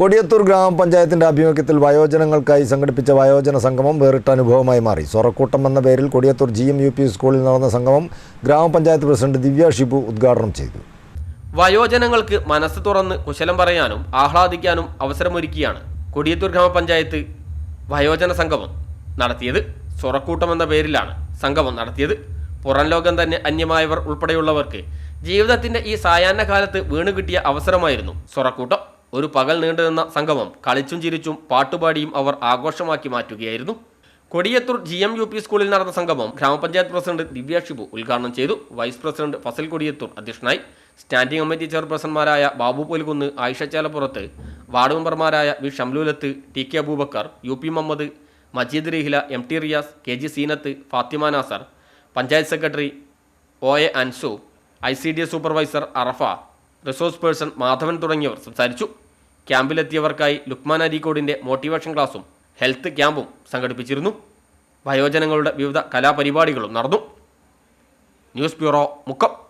കൊടിയത്തൂർ ഗ്രാമപഞ്ചായത്തിന്റെ ആഭിമുഖ്യത്തിൽ വയോജനങ്ങൾക്കായി സംഘടിപ്പിച്ച വയോജന സംഗമം വേറിട്ട അനുഭവമായി മാറി. സൊറക്കൂട്ടം എന്ന പേരിൽ Kodiyathur G M U P സ്കൂളിൽ നടന്ന സംഗമം ഗ്രാമപഞ്ചായത്ത് പ്രസിഡന്റ് ദിവ്യ ഷിബു ഉദ്ഘാടനം ചെയ്തു. വയോജനങ്ങൾക്ക് മനസ്സ് തുറന്ന് കുശലം പറയാനും ആഹ്ലാദിക്കാനും അവസരമൊരുക്കിയാണ് കൊടിയത്തൂർ ഗ്രാമപഞ്ചായത്ത് വയോജന സംഗമം നടത്തിയത്. സൊറക്കൂട്ടം എന്ന പേരിലാണ് സംഗമം നടത്തിയത്. പുറം ലോകം തന്നെ അന്യമായവർ ഉൾപ്പെടെയുള്ളവർക്ക് ജീവിതത്തിന്റെ ഈ സായാഹ്ന കാലത്ത് വീണു കിട്ടിയ അവസരമായിരുന്നു സൊറക്കൂട്ടം ഒരു പകൽ നീണ്ടുനിന്ന സംഗമം കളിച്ചും ചിരിച്ചും പാട്ടുപാടിയും അവർ ആഘോഷമാക്കി മാറ്റുകയായിരുന്നു. Kodiyathur G M U P സ്കൂളിൽ നടന്ന സംഗമം ഗ്രാമപഞ്ചായത്ത് പ്രസിഡന്റ് ദിവ്യ ഷിബു ഉദ്ഘാടനം ചെയ്തു. വൈസ് പ്രസിഡന്റ് ഫസൽ കൊടിയത്തൂർ അധ്യക്ഷനായി. സ്റ്റാൻഡിംഗ് കമ്മിറ്റി ചെയർപേഴ്സൺമാരായ ബാബു പോൽകുന്ന് ആയിഷ ചേലപ്പുറത്ത് വാർഡ് മെമ്പർമാരായ V Shamlulath T K Abubakar U P Muhammad Majeed Reehila M T Riyas K G Seenath Fathima Nasar panchayat secretary O A Ansu I C D S supervisor Arafa resource person Madhavan തുടങ്ങിയവർ സംസാരിച്ചു. ക്യാമ്പിലെത്തിയവർക്കായി ലുക്മാൻ അരീക്കോടിന്റെ motivation ക്ലാസും health ക്യാമ്പും സംഘടിപ്പിച്ചിരുന്നു. വയോജനങ്ങളുടെ വിവിധ കലാപരിപാടികളും നടന്നു. News bureau Mukkam.